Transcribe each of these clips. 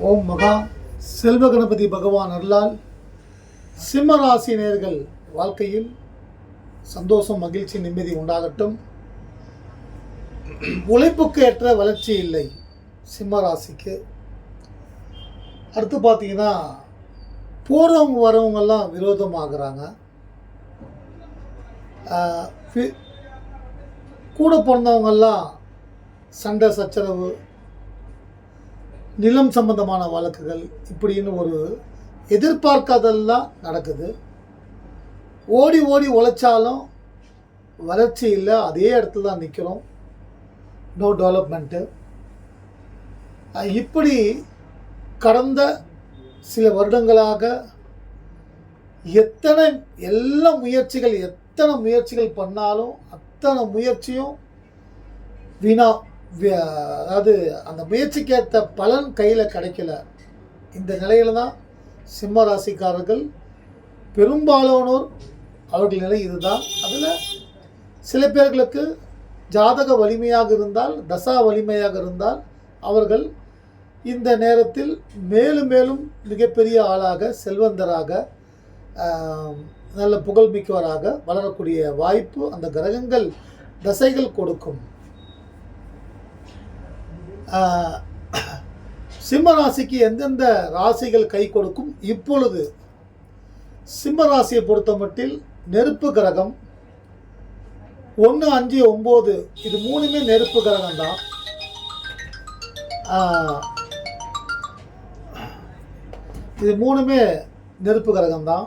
ஓம் மகா செல்வ கணபதி பகவான் அருளால் சிம்ம ராசி நேர்கள் வாழ்க்கையில் சந்தோஷம் மகிழ்ச்சி நிம்மதி உண்டாகட்டும். உழைப்புக்கு ஏற்ற வளர்ச்சி இல்லை சிம்ம ராசிக்கு. அடுத்து பார்த்தீங்கன்னா போகிறவங்க வரவங்கெல்லாம் விரோதமாகறாங்க. ஆஹ் கூட பிறந்தவங்கெல்லாம் சண்டை சச்சரவு நிலம் சம்பந்தமான வழக்குகள் இப்படின்னு ஒரு எதிர்பார்க்காதெல்லாம் நடக்குது. ஓடி ஓடி உழைச்சாலும் வளர்ச்சி இல்லை அதே இடத்துல தான் நிற்கிறோம் நோ டெவலப்மெண்ட்டு இப்படி கடந்த சில வருடங்களாக எத்தனை எல்லா முயற்சிகள் எத்தனை முயற்சிகள் பண்ணாலும் அத்தனை முயற்சியும் வீணாக அதாவது அந்த முயற்சிக்கேற்ற பலன் கையில் கிடைக்கல. இந்த நிலையில தான் சிம்ம ராசிக்காரர்கள் பெரும்பாலானோர் அவர்கள் நிலை இதுதான். அதில் சில பேர்களுக்கு ஜாதக வலிமையாக இருந்தால் தசா வலிமையாக இருந்தால் அவர்கள் இந்த நேரத்தில் மேலும் மேலும் மிகப்பெரிய ஆளாக செல்வந்தராக நல்ல புகழ்மிக்கவராக வளரக்கூடிய வாய்ப்பு அந்த கிரகங்கள் தசைகள் கொடுக்கும். சிம்ம ராசிக்கு எந்தெந்த ராசிகள் கை கொடுக்கும்? இப்பொழுது சிம்ம ராசியை பொறுத்த மட்டில் நெருப்பு கிரகம் ஒன்று அஞ்சு ஒம்பது இது மூணுமே நெருப்பு கிரகம் தான். இது மூணுமே நெருப்பு கிரகம் தான்.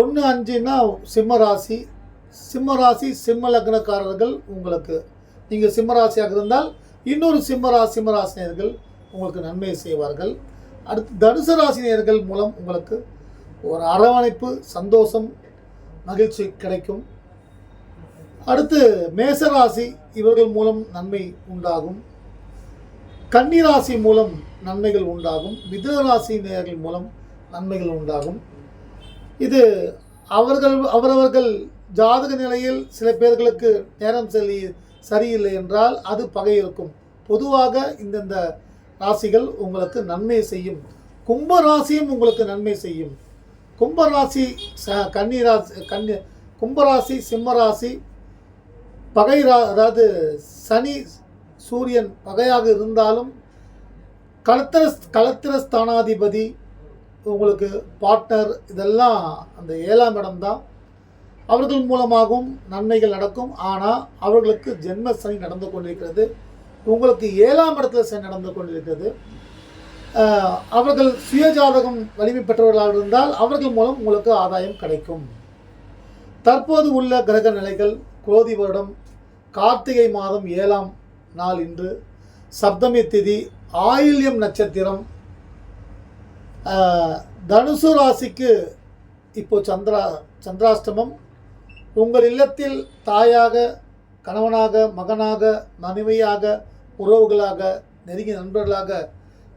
ஒன்று அஞ்சுன்னா சிம்ம ராசி. சிம்ம ராசி சிம்ம லக்னக்காரர்கள் உங்களுக்கு. நீங்கள் சிம்ம ராசியாக இருந்தால் இன்னொரு சிம்ம ராசி சிம்ம ராசினியர்கள் உங்களுக்கு நன்மை செய்வார்கள். அடுத்து தனுசு ராசினியர்கள் மூலம் உங்களுக்கு ஒரு அரவணைப்பு சந்தோஷம் மகிழ்ச்சி கிடைக்கும். அடுத்து மேசராசி இவர்கள் மூலம் நன்மை உண்டாகும். கன்னிராசி மூலம் நன்மைகள் உண்டாகும். மிதுன ராசி மூலம் நன்மைகள் உண்டாகும். இது அவர்கள் அவரவர்கள் ஜாதக நிலையில் சில பேர்களுக்கு நேரம் செல்லி சரியில்லை என்றால் அது பகை இருக்கும் பொதுவாக இந்தந்த ராசிகள் உங்களுக்கு நன்மை செய்யும். கும்ப ராசியும் உங்களுக்கு நன்மை செய்யும். கும்பராசி ச கன்னிராசி கன்னி கும்பராசி சிம்மராசி பகை ரா அதாவது சனி சூரியன் பகையாக இருந்தாலும் களத்திர களத்திர ஸ்தானாதிபதி உங்களுக்கு பார்ட்னர் இதெல்லாம் அந்த ஏழாம் இடம்தான் அவர்கள் மூலமாகவும் நன்மைகள் நடக்கும். ஆனால் அவர்களுக்கு ஜென்ம சனி நடந்து கொண்டிருக்கிறது. உங்களுக்கு ஏழாம் இடத்துல சனி நடந்து கொண்டிருக்கிறது. அவர்கள் சுயஜாதகம் வலிமை பெற்றவர்களாக இருந்தால் அவர்கள் மூலம் உங்களுக்கு ஆதாயம் கிடைக்கும். தற்போது உள்ள கிரக நிலைகள் குரோதி வருடம் கார்த்திகை மாதம் ஏழாம் நாள் இன்று சப்தமி திதி ஆயில்யம் நட்சத்திரம் தனுசு ராசிக்கு இப்போ சந்திரா சந்திராஷ்டமம் உங்கள் இல்லத்தில் தாயாக கணவனாக மகனாக மனைவியாக உறவுகளாக நெருங்கிய நண்பர்களாக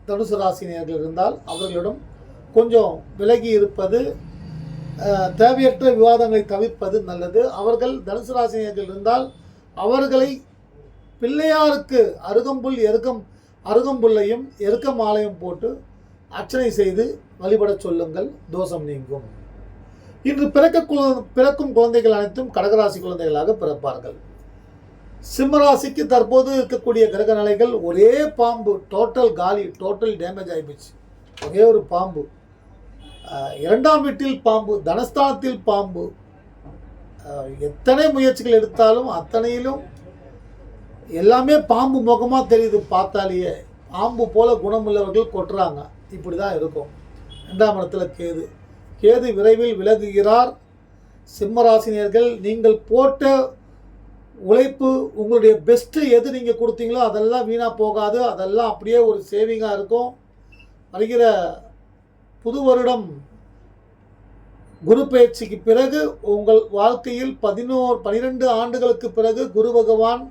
தனுசு ராசினியர்கள் இருந்தால் அவர்களிடம் கொஞ்சம் விலகி இருப்பது தேவையற்ற விவாதங்களை தவிர்ப்பது நல்லது. அவர்கள் தனுசு ராசினியர்கள் இருந்தால் அவர்களை பிள்ளையாருக்கு அருகம்புல் எருக்கம் அருகம்புல்லையும் எருக்க மாலையும் போட்டு அர்ச்சனை செய்து வழிபடச் சொல்லுங்கள். தோஷம் நீங்கும். இன்று பிறக்க குழ- பிறக்கும் குழந்தைகள் அனைத்தும் கடகராசி குழந்தைகளாக பிறப்பார்கள். சிம்மராசிக்கு தற்போது இருக்கக்கூடிய கிரக நிலைகள் ஒரே பாம்பு டோட்டல் காலி டோட்டல் டேமேஜ் ஆகிப்போச்சு ஒரே ஒரு பாம்பு. இரண்டாம் வீட்டில் பாம்பு தனஸ்தானத்தில் பாம்பு. எத்தனை முயற்சிகள் எடுத்தாலும் அத்தனையிலும் எல்லாமே பாம்பு முகமாக தெரியுது பார்த்தாலேயே. பாம்பு போல குணமுள்ளவர்கள் கொட்டுறாங்க. இப்படி தான் இருக்கும். ரெண்டாம் இடத்துல கேது. கேது விரைவில் விலகுகிறார். சிம்மராசினியர்கள் நீங்கள் போட்ட உழைப்பு உங்களுடைய பெஸ்ட்டு எது நீங்கள் கொடுத்தீங்களோ அதெல்லாம் வீணாக போகாது. அதெல்லாம் அப்படியே ஒரு சேவிங்காக இருக்கும். வருகிற புது வருடம் குரு பயிற்சிக்கு பிறகு உங்கள் வாழ்க்கையில் பதினோரு பனிரெண்டு ஆண்டுகளுக்கு பிறகு குரு பகவான்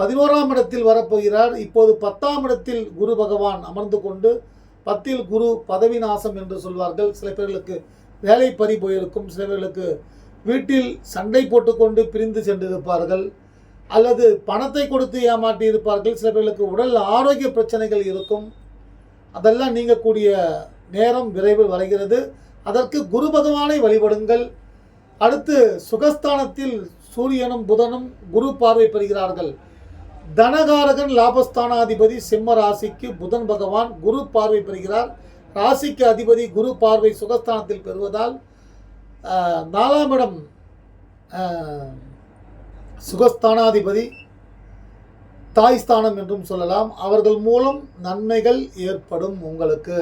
பதினோராம் இடத்தில் வரப்போகிறார். இப்போது பத்தாம் இடத்தில் குரு பகவான் அமர்ந்து கொண்டு பத்தில் குரு பதவி நாசம் என்று சொல்வார்கள். சில பேர்களுக்கு வேலை பறி போயிருக்கும். சில பேர்களுக்கு வீட்டில் சண்டை போட்டுக்கொண்டு பிரிந்து சென்றிருப்பார்கள். அல்லது பணத்தை கொடுத்து ஏமாற்றி இருப்பார்கள் சில பேர்களுக்கு உடல் ஆரோக்கிய பிரச்சனைகள் இருக்கும். அதெல்லாம் நீங்கக்கூடிய நேரம் விரைவில் வருகிறது. அதற்கு குரு பகவானை வழிபடுங்கள். அடுத்து சுகஸ்தானத்தில் சூரியனும் புதனும் குரு பார்வை பெறுகிறார்கள். தனகாரகன் லாபஸ்தானாதிபதி சிம்ம ராசிக்கு புதன் பகவான் குரு பார்வை பெறுகிறார். ராசிக்கு அதிபதி குரு பார்வை சுகஸ்தானத்தில் பெறுவதால் நாலாம் இடம் சுகஸ்தானாதிபதி தாய் ஸ்தானம் என்றும் சொல்லலாம். அவர்கள் மூலம் நன்மைகள் ஏற்படும் உங்களுக்கு.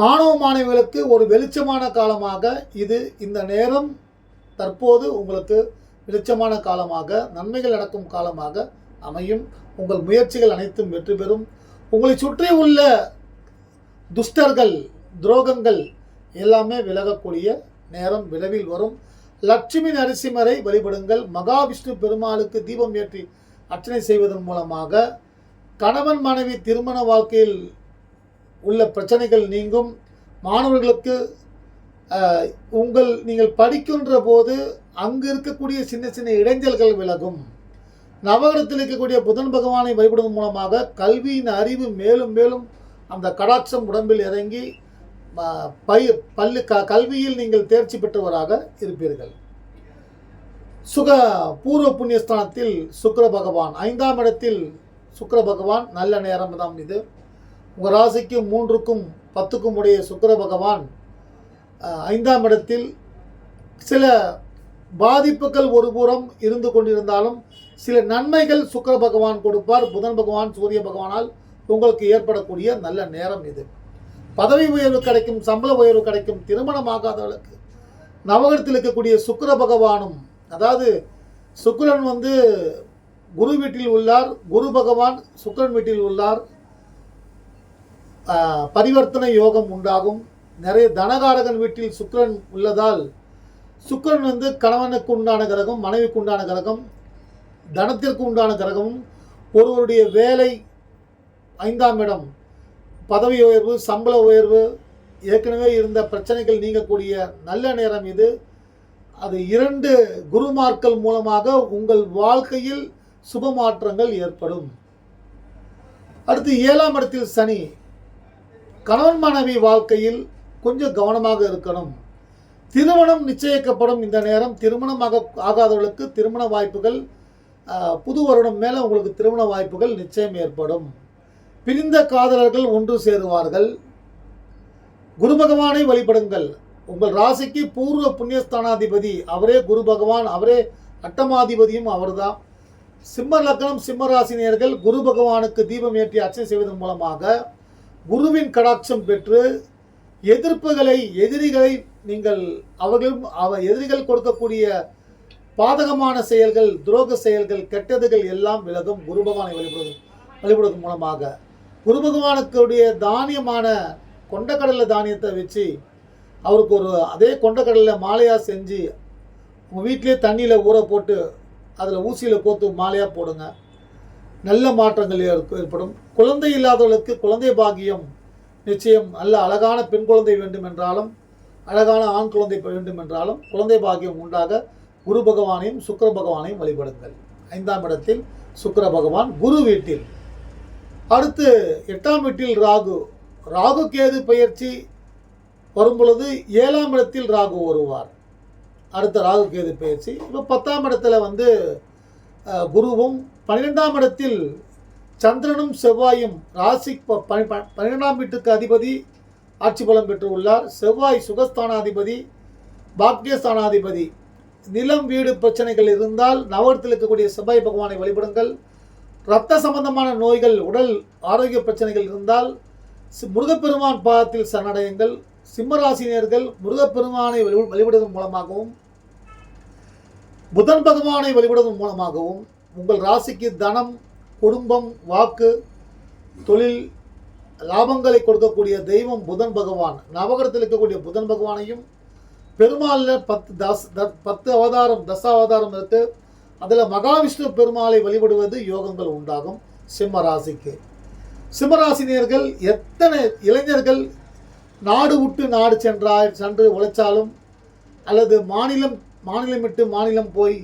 மாணவ மாணவிகளுக்கு ஒரு வெளிச்சமான காலமாக இது இந்த நேரம் தற்போது உங்களுக்கு வெளிச்சமான காலமாக நன்மைகள் நடக்கும் காலமாக அமையும். உங்கள் முயற்சிகள் அனைத்தும் வெற்றி பெறும். உங்களை சுற்றி உள்ள துஷ்டர்கள் துரோகங்கள் எல்லாமே விலகக்கூடிய நேரம் விரைவில் வரும். லட்சுமி நரசிம்மரை வழிபடுங்கள். மகாவிஷ்ணு பெருமாளுக்கு தீபம் ஏற்றி அர்ச்சனை செய்வதன் மூலமாக கணவன் மனைவி திருமண வாழ்க்கையில் உள்ள பிரச்சனைகள் நீங்கும். மாணவர்களுக்கு உங்கள் நீங்கள் படிக்கின்ற போது அங்கு இருக்கக்கூடிய சின்ன சின்ன இடைஞ்சல்கள் விலகும். நவகரத்தில் இருக்கக்கூடிய புதன் பகவானை வழிபடுவதன் மூலமாக கல்வியின் அறிவு மேலும் மேலும் அந்த கடாட்சம் உடம்பில் இறங்கி அஹ், பள்ளி க கல்வியில் நீங்கள் தேர்ச்சி பெற்றவராக இருப்பீர்கள். சுக பூர்வ புண்ணியஸ்தானத்தில் சுக்கர பகவான் ஐந்தாம் இடத்தில் சுக்கர பகவான் நல்ல நேரம் தான் இது. உங்கள் ராசிக்கும் மூன்றுக்கும் பத்துக்கும் உடைய சுக்கர பகவான் ஐந்தாம் இடத்தில் சில பாதிப்புகள் ஒரு புறம் இருந்து கொண்டிருந்தாலும் சில நன்மைகள் சுக்கர பகவான் கொடுப்பார். புதன் பகவான் சூரிய பகவானால் உங்களுக்கு ஏற்படக்கூடிய நல்ல நேரம் இது. பதவி உயர்வு கிடைக்கும் சம்பள உயர்வு கிடைக்கும் திருமணமாகாதவர்களுக்கு நவகரத்தில் இருக்கக்கூடிய சுக்கர பகவானும் அதாவது சுக்கரன் வந்து குரு வீட்டில் உள்ளார். குரு பகவான் சுக்கரன் வீட்டில் உள்ளார். பரிவர்த்தனை யோகம் உண்டாகும். நிறைய தனகாரகன் வீட்டில் சுக்கரன் உள்ளதால் சுக்கரன் வந்து கணவனுக்கு உண்டான கிரகம் மனைவிக்கு உண்டான கிரகம் தனத்திற்கு உண்டான கிரகமும் ஒருவருடைய வேலை ஐந்தாம் இடம் பதவி உயர்வு சம்பள உயர்வு ஏற்கனவே இருந்த பிரச்சனைகள் நீங்கக்கூடிய நல்ல நேரம் இது. அது இரண்டு குருமார்கள் மூலமாக உங்கள் வாழ்க்கையில் சுப மாற்றங்கள் ஏற்படும். அடுத்து ஏழாம் இடத்தில் சனி. கணவன் மனைவி வாழ்க்கையில் கொஞ்சம் கவனமாக இருக்கணும். திருமணம் நிச்சயிக்கப்படும் இந்த நேரம். திருமணமாக ஆகாதவர்களுக்கு திருமண வாய்ப்புகள் புது வருடம் மேலே உங்களுக்கு திருமண வாய்ப்புகள் நிச்சயம் ஏற்படும். பிரிந்த காதலர்கள் ஒன்று சேருவார்கள். குரு பகவானை வழிபடுங்கள். உங்கள் ராசிக்கு பூர்வ புண்ணியஸ்தானாதிபதி. அவரே குரு பகவான் அவரே அட்டமாதிபதியும் அவர்தான். சிம்ம லக்னம் சிம்ம ராசினியர்கள் குரு பகவானுக்கு தீபம் ஏற்றி அர்ச்சனை செய்வதன் மூலமாக குருவின் கடாட்சம் பெற்று எதிர்ப்புகளை எதிரிகளை நீங்கள் அவர்களும் அவ எதிரிகள் கொடுக்கக்கூடிய பாதகமான செயல்கள் துரோக செயல்கள் கெட்டதுகள் எல்லாம் விலகும். குரு பகவானை வழிபடுவது வழிபடுவதன் மூலமாக குரு பகவானுக்குடைய தானியமான கொண்டக்கடலை தானியத்தை வச்சு அவருக்கு ஒரு அதே கொண்டக்கடலை மாலையாக செஞ்சு உங்கள் வீட்டிலே தண்ணியில் ஊற போட்டு அதில் ஊசியில் கோத்து மாலையாக போடுங்க. நல்ல மாற்றங்கள் ஏற்படும். குழந்தை இல்லாதவர்களுக்கு குழந்தை பாக்கியம் நிச்சயம் நல்ல அழகான பெண் குழந்தை வேண்டும் என்றாலும் அழகான ஆண் குழந்தை வேண்டும் என்றாலும் குழந்தை பாக்கியம் உண்டாக குரு பகவானையும் சுக்கர பகவானையும் வழிபடுங்கள். ஐந்தாம் இடத்தில் சுக்கர பகவான் குரு வீட்டில். அடுத்து எட்டாம் வீட்டில் ராகு. ராகு கேது பயிற்சி வரும் பொழுது ஏழாம் இடத்தில் ராகு வருவார். அடுத்த ராகு கேது பயிற்சி. இப்போ பத்தாம் இடத்துல வந்து குருவும் பன்னிரெண்டாம் இடத்தில் சந்திரனும் செவ்வாயும் ராசி ப- பனி- பன்னிரெண்டாம் வீட்டுக்கு அதிபதி ஆட்சி பலம் பெற்று உள்ளார் செவ்வாய் சுகஸ்தானாதிபதி பாக்கியஸ்தானாதிபதி நிலம் வீடு பிரச்சனைகள் இருந்தால் நவகத்தில் இருக்கக்கூடிய செவ்வாய் பகவானை வழிபடுங்கள். இரத்த சம்பந்தமான நோய்கள் உடல் ஆரோக்கிய பிரச்சனைகள் இருந்தால் சி- முருகப்பெருமான் பாதத்தில் சரணடையுங்கள். சிம்மராசினியர்கள் முருகப்பெருமானை வழி- வழிபடுவதன் மூலமாகவும் புதன் பகவானை வழிபடுவதன் மூலமாகவும் உங்கள் ராசிக்கு தனம் குடும்பம் வாக்கு தொழில் லாபங்களை கொடுக்கக்கூடிய தெய்வம் புதன் பகவான். நவகரத்தில் இருக்கக்கூடிய புதன் பகவானையும் பெருமாளில் பத்து தஸ் த- பத்து அவதாரம் தசாவதாரம் இருக்கு. அதில் மகாவிஷ்ணு பெருமாளை வழிபடுவது யோகங்கள் உண்டாகும் சிம்ம ராசிக்கு சிம்மராசினியர்கள் எத்தனை இளைஞர்கள் நாடு விட்டு நாடு சென்றால் சென்று உழைச்சாலும் அல்லது மாநிலம் மாநிலம் விட்டு மாநிலம் போய்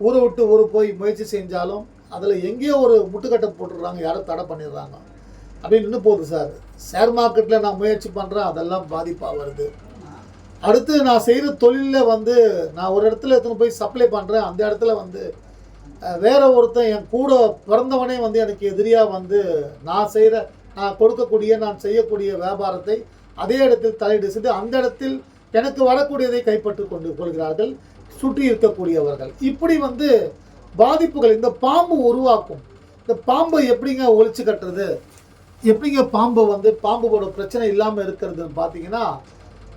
ஊரை விட்டு ஊர் போய் முயற்சி செஞ்சாலும் அதில் எங்கேயோ ஒரு முட்டுக்கட்டை போட்டுடுறாங்க யாரோ தடை பண்ணிடுறாங்க. அப்படின்னு நின்று போகுது சார். ஷேர் மார்க்கெட்டில் நான் முயற்சி பண்ணுறேன் அதெல்லாம் பாதிப்பாக வருது. அடுத்து நான் செய்கிற தொழிலில் வந்து நான் ஒரு இடத்துல எடுத்துன்னு போய் சப்ளை பண்ணுறேன் அந்த இடத்துல வந்து வேற ஒருத்தன் என் கூட பிறந்தவனே வந்து எனக்கு எதிரியாக வந்து நான் செய்கிற நான் கொடுக்கக்கூடிய நான் செய்யக்கூடிய வியாபாரத்தை அதே இடத்தில் தலையீடு செய்து அந்த இடத்தில் எனக்கு வரக்கூடியதை கைப்பற்றி கொண்டு கொள்கிறார்கள் சுற்றி இருக்கக்கூடியவர்கள். இப்படி வந்து பாதிப்புகள் இந்த பாம்பு உருவாக்கும். இந்த பாம்பை எப்படிங்க ஒழிச்சு கட்டுறது? எப்படிங்க பாம்பை வந்து பாம்போட பிரச்சனை இல்லாமல் இருக்கிறதுன்னு பார்த்தீங்கன்னா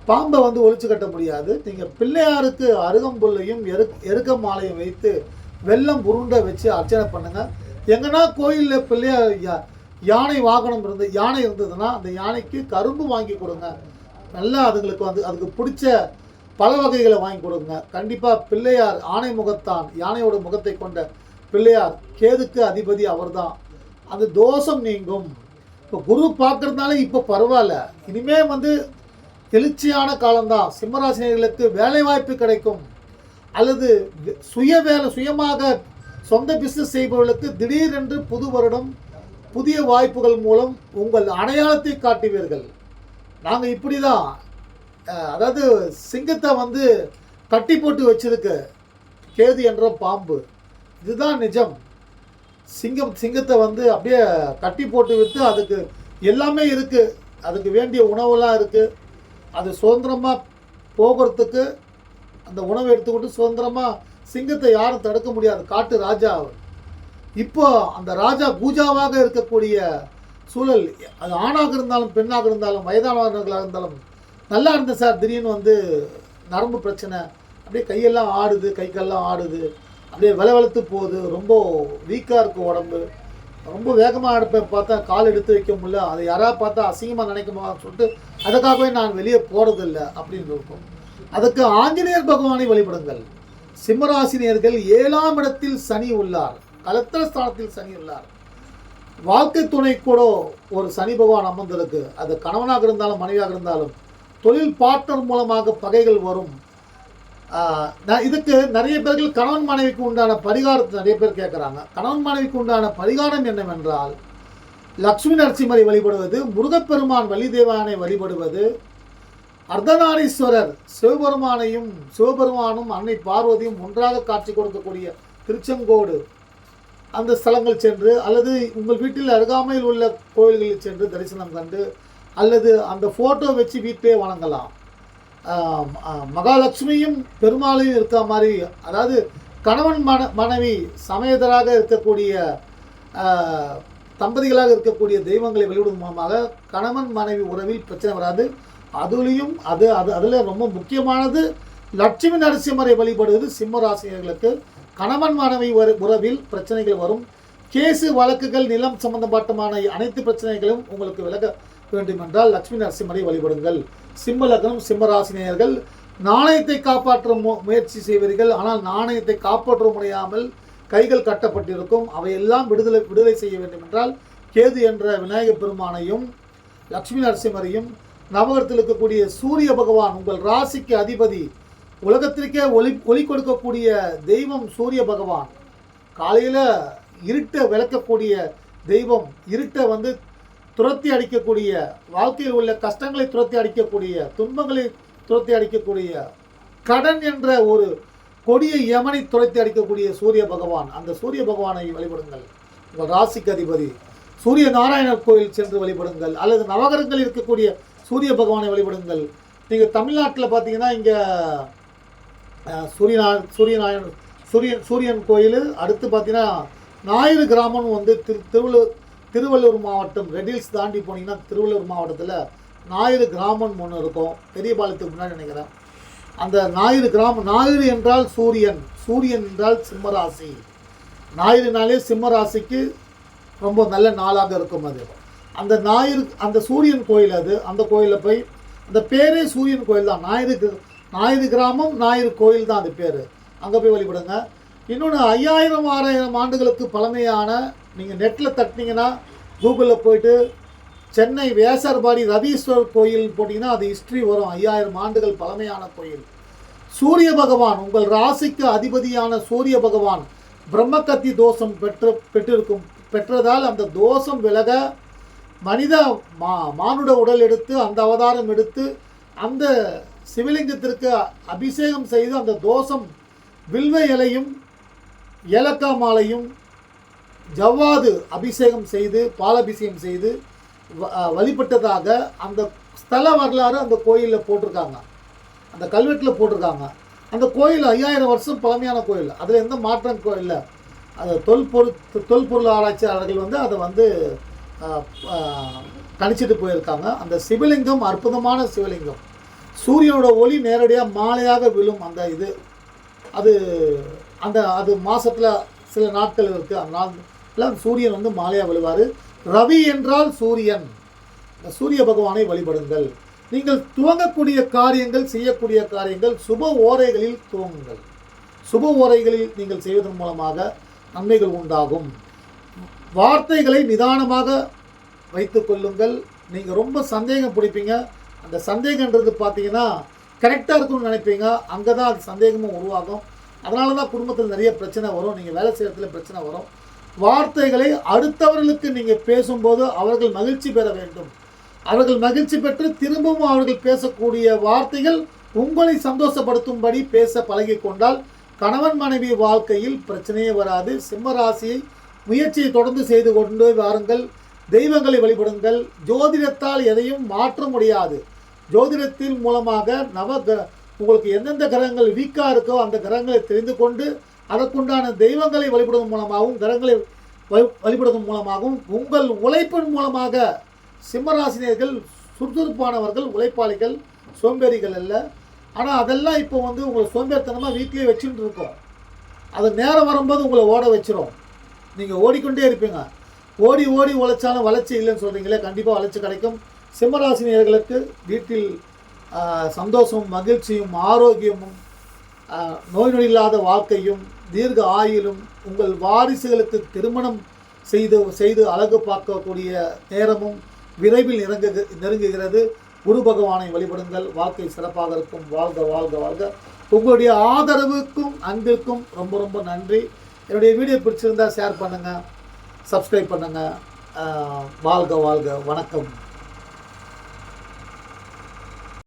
பாம்பை வந்து ஒழிச்சு கட்ட முடியாது. நீங்கள் பிள்ளையாருக்கு அருகம்புல்லையும் எரு எருக்க மாலையும் வைத்து வெள்ளம் உருண்டை வச்சு அர்ச்சனை பண்ணுங்கள் எங்கன்னா கோயிலில் பிள்ளையார் யா- யானை வாகனம் இருந்து யானை இருந்ததுன்னா அந்த யானைக்கு கரும்பு வாங்கி கொடுங்க. நல்லா அதுங்களுக்கு வந்து அதுக்கு பிடிச்ச பல வகைகளை வாங்கி கொடுங்க. கண்டிப்பாக பிள்ளையார் ஆணை முகத்தான் யானையோட முகத்தை கொண்ட பிள்ளையார் கேதுக்கு அதிபதி அவர்தான். அந்த தோஷம் நீங்கும். இப்போ குரு பார்க்குறதுனால இப்போ பரவாயில்ல. இனிமே வந்து எழுச்சியான காலம்தான். சிம்மராசினியர்களுக்கு வேலை வாய்ப்பு கிடைக்கும். அல்லது சுய வேலை சுயமாக சொந்த பிஸ்னஸ் செய்பவர்களுக்கு திடீரென்று புது வருடம் புதிய வாய்ப்புகள் மூலம் உங்கள் அடையாளத்தை காட்டுவீர்கள். நாங்கள் இப்படி தான் அதாவது சிங்கத்தை வந்து கட்டி போட்டு வச்சிருக்கு கேது என்ற பாம்பு. இதுதான் நிஜம். சிங்கம் சிங்கத்தை வந்து அப்படியே கட்டி போட்டு விட்டு அதுக்கு எல்லாமே இருக்குது அதுக்கு வேண்டிய உணவெல்லாம் இருக்குது அது சுதந்திரமாக போகிறதுக்கு அந்த உணவை எடுத்துக்கிட்டு சுதந்திரமாக சிங்கத்தை யாரும் தடுக்க முடியாது. காட்டு ராஜா அவர். இப்போ அந்த ராஜா பூஜாவாக இருக்கக்கூடிய சூழல் அது ஆணாக இருந்தாலும் பெண்ணாக இருந்தாலும் வயதானவர்களாக இருந்தாலும் நல்லா இருந்தேன் சார். திடீர்னு வந்து நரம்பு பிரச்சனை. அப்படியே கையெல்லாம் ஆடுது கை கால்லாம் ஆடுது. அப்படியே விளவெழுத்து போகுது. ரொம்ப வீக்காக இருக்கு உடம்பு. ரொம்ப வேகமாக எடுப்பேன் பார்த்தா கால் எடுத்து வைக்க முடியல. அதை யாராவது பார்த்தா அசிங்கமாக நினைக்குமான்னு சொல்லிட்டு அதுக்காகவே நான் வெளியே போகிறதில்ல அப்படின்னு இருக்கும். அதுக்கு ஆஞ்சநேயர் பகவானை வழிபடுங்கள். சிம்மராசினியர்கள் ஏழாம் இடத்தில் சனி உள்ளார். கலத்திர ஸ்தானத்தில் சனி உள்ளார். வாழ்க்கை துணை கூட ஒரு சனி பகவான் அமர்ந்திருக்கு. அது கணவனாக இருந்தாலும் மனைவியாக இருந்தாலும் தொழில் பார்ட்னர் மூலமாக பகைகள் வரும். நான் இதுக்கு நிறைய பேர்கள் கணவன் மனைவிக்கு உண்டான பரிகாரத்தை நிறைய பேர் கேட்குறாங்க கணவன் மனைவிக்கு உண்டான பரிகாரம் என்னவென்றால் லக்ஷ்மி நரசிம்மரை வழிபடுவது முருகப்பெருமான் வலிதேவானை வழிபடுவது அர்த்தநாரீஸ்வரர் சிவபெருமானையும் சிவபெருமானும் அன்னை பார்வதியும் ஒன்றாக காட்சி கொடுக்கக்கூடிய திருச்செங்கோடு அந்த ஸ்தலங்கள் சென்று அல்லது உங்கள் வீட்டில் அருகாமையில் உள்ள கோயில்களில் சென்று தரிசனம் கண்டு அல்லது அந்த ஃபோட்டோ வச்சு வீட்டிலே வணங்கலாம். மகாலட்சுமியும் பெருமாளையும் இருக்க மாதிரி அதாவது கணவன் மன மனைவி சமயதராக இருக்கக்கூடிய தம்பதிகளாக இருக்கக்கூடிய தெய்வங்களை வெளியிடும் மூலமாக கணவன் மனைவி உறவில் பிரச்சனை வராது. அதுலேயும் அது அது அதில் ரொம்ப முக்கியமானது லட்சுமி நரசிம்மரை வழிபடுவது சிம்மராசினர்களுக்கு கணவன் மனைவி உறவில் பிரச்சனைகள் வரும். கேசு வழக்குகள் நிலம் சம்பந்தப்பட்டமான அனைத்து பிரச்சனைகளும் உங்களுக்கு விலக வேண்டுமென்றால் லட்சுமி நரசிம்மரை வழிபடுங்கள். சிம்ம லக்னம் சிம்மராசினியர்கள் நாணயத்தை காப்பாற்ற முயற்சி செய்வீர்கள். ஆனால் நாணயத்தை காப்பாற்ற முடியாமல் கைகள் கட்டப்பட்டிருக்கும். அவையெல்லாம் விடுதலை விடுதலை செய்ய வேண்டுமென்றால் கேது என்ற விநாயகப் பெருமானையும் லட்சுமி நரசிம்மரையும் நவகரத்தில் இருக்கக்கூடிய சூரிய பகவான் உங்கள் ராசிக்கு அதிபதி உலகத்திற்கே ஒளி ஒளி கொடுக்கக்கூடிய தெய்வம் சூரிய பகவான். காலையில் இருட்டை விளக்கக்கூடிய தெய்வம் இருட்டை வந்து துரத்தி அடிக்கக்கூடிய வாழ்க்கையில் உள்ள கஷ்டங்களை துரத்தி அடிக்கக்கூடிய துன்பங்களை துரத்தி அடிக்கக்கூடிய கடன் என்ற ஒரு கொடிய யமனை துரத்தி அடிக்கக்கூடிய சூரிய பகவான். அந்த சூரிய பகவானை வழிபடுங்கள். உங்கள் ராசிக்கு அதிபதி சூரிய நாராயணர் கோயில் சென்று வழிபடுங்கள். அல்லது நவகரங்கள் இருக்கக்கூடிய சூரிய பகவானை வழிபடுங்கள். நீங்கள் தமிழ்நாட்டில் பார்த்தீங்கன்னா இங்கே சூரியநா சூரியநாராயண சூரியன் சூரியன் கோயில் அடுத்து பார்த்தீங்கன்னா ஞாயிறு கிராமம் வந்து திரு திருவள்ளூர் திருவள்ளூர் மாவட்டம் ரெடில்ஸ் தாண்டி போனீங்கன்னா திருவள்ளூர் மாவட்டத்தில் ஞாயிறு கிராமம் ஒன்று இருக்கும். பெரியபாளையத்துக்கு முன்னாடி நினைக்கிறேன். அந்த ஞாயிறு கிராமம் ஞாயிறு என்றால் சூரியன். சூரியன் என்றால் சிம்மராசி. ஞாயிறுனாலே சிம்மராசிக்கு ரொம்ப நல்ல நாளாக இருக்கும் அது. அந்த ஞாயிறு அந்த சூரியன் கோயில் அது. அந்த கோயிலில் போய் அந்த பேரே சூரியன் கோயில் தான். ஞாயிறு ஞாயிறு கிராமம் ஞாயிறு கோயில் தான் அது பேர். அங்கே போய் வழிபடுங்க. இன்னொன்று ஐயாயிரம் ஆறாயிரம் ஆண்டுகளுக்கு பழமையான நீங்கள் நெட்டில் தட்டினீங்கன்னா கூகுளில் போயிட்டு சென்னை வேசர்பாடி ரதீஸ்வரர் கோயில் போட்டிங்கன்னா அது ஹிஸ்ட்ரி வரும். ஐயாயிரம் ஆண்டுகள் பழமையான கோயில். சூரிய பகவான் உங்கள் ராசிக்கு அதிபதியான சூரிய பகவான் பிரம்மகத்தி தோஷம் பெற்று பெற்றிருக்கும் பெற்றதால் அந்த தோஷம் விலக மனித மா மானுட உடல் எடுத்து அந்த அவதாரம் எடுத்து அந்த சிவலிங்கத்திற்கு அபிஷேகம் செய்து அந்த தோஷம் வில்வ இலையும் ஏலக்கா மாலையும் ஜவ்வாது அபிஷேகம் செய்து பாலபிஷேகம் செய்து வ- வழிபட்டதாக அந்த ஸ்தல வரலாறு அந்த கோயிலில் போட்டிருக்காங்க. அந்த கல்வெட்டில் போட்டிருக்காங்க. அந்த கோயில் ஐயாயிரம் வருஷம் பழமையான கோயில். அதில் எந்த மாற்றம் கோ- அது தொல்பொருள் தொல்பொருள் ஆராய்ச்சியாளர்கள் வந்து அதை வந்து கணிச்சிட்டு போயிருக்காங்க. அந்த சிவலிங்கம் அற்புதமான சிவலிங்கம். சூரியனோட ஒளி நேரடியாக மாலையாக விழும் அந்த இது. அது அந்த அது மாதத்தில் சில நாட்கள் இருக்குது அந்த நாள் சூரியன் வந்து மாலையாக விழுவார். ரவி என்றால் சூரியன். இந்த சூரிய பகவானை வழிபடுங்கள். நீங்கள் துவங்கக்கூடிய காரியங்கள் செய்யக்கூடிய காரியங்கள் சுப ஓரைகளில் துவங்குங்கள். சுப ஓரைகளில் நீங்கள் செய்வதன் மூலமாக நன்மைகள் உண்டாகும். வார்த்தைகளை நிதானமாக வைத்து கொள்ளுங்கள். நீங்கள் ரொம்ப சந்தேகம் பிடிப்பீங்க. அந்த சந்தேகன்றது பார்த்தீங்கன்னா கரெக்டாக இருக்கும்னு நினைப்பீங்க. அங்கே தான் அது சந்தேகமும் உருவாகும். அதனால தான் குடும்பத்தில் நிறைய பிரச்சனை வரும். நீங்கள் வேலை செய்கிறதுல பிரச்சனை வரும். வார்த்தைகளை அடுத்தவர்களுக்கு நீங்கள் பேசும்போது அவர்கள் மகிழ்ச்சி பெற வேண்டும். அவர்கள் மகிழ்ச்சி பெற்று திரும்பவும் அவர்கள் பேசக்கூடிய வார்த்தைகள் உங்களை சந்தோஷப்படுத்தும்படி பேச பழகிக்கொண்டால் கணவன் மனைவி வாழ்க்கையில் பிரச்சனையே வராது. சிம்மராசியை முயற்சியை தொடர்ந்து செய்து கொண்டு வாருங்கள். தெய்வங்களை வழிபடுங்கள். ஜோதிடத்தால் எதையும் மாற்ற முடியாது. ஜோதிடத்தின் மூலமாக நவ கிர- உங்களுக்கு எந்தெந்த கிரகங்கள் வீக்காக இருக்கோ அந்த கிரகங்களை தெரிந்து கொண்டு அதற்குண்டான தெய்வங்களை வழிபடுவதன் மூலமாகவும் கிரகங்களை வழி- வழிபடுவதன் மூலமாகவும் உங்கள் உழைப்பின் மூலமாக சிம்மராசினியர்கள் சுறுசுறுப்பானவர்கள் உழைப்பாளிகள் சோம்பேறிகள் அல்ல. ஆனால் அதெல்லாம் இப்போ வந்து உங்களை சோம்பேறித்தனமாக வீட்டிலே வச்சுட்டு இருக்கோம். அது நேரம் வரும்போது உங்களை ஓட வச்சிரும். நீங்கள் ஓடிக்கொண்டே இருப்பீங்க. ஓடி ஓடி உழைச்சாலும் வளர்ச்சி இல்லைன்னு சொல்கிறீங்களே கண்டிப்பாக வளர்ச்சி கிடைக்கும். சிம்மராசினியர்களுக்கு வீட்டில் சந்தோஷமும் மகிழ்ச்சியும் ஆரோக்கியமும் நோய் நொடி இல்லாத வாழ்க்கையும் தீர்க்க ஆயிலும் உங்கள் வாரிசுகளுக்கு திருமணம் செய்து செய்து அழகு பார்க்கக்கூடிய நேரமும் விரைவில் நெருங்கு நெருங்குகிறது. குரு பகவானை வழிபடுங்கள். வாழ்க்கை சிறப்பாக இருக்கும். வாழ்க வாழ்க வாழ்க. உங்களுடைய ஆதரவுக்கும் அன்பிற்கும் ரொம்ப ரொம்ப நன்றி. என்னுடைய வீடியோ பிடிச்சிருந்தா ஷேர் பண்ணுங்கள் சப்ஸ்கிரைப் பண்ணுங்கள் வாழ்க வாழ்க. வணக்கம்.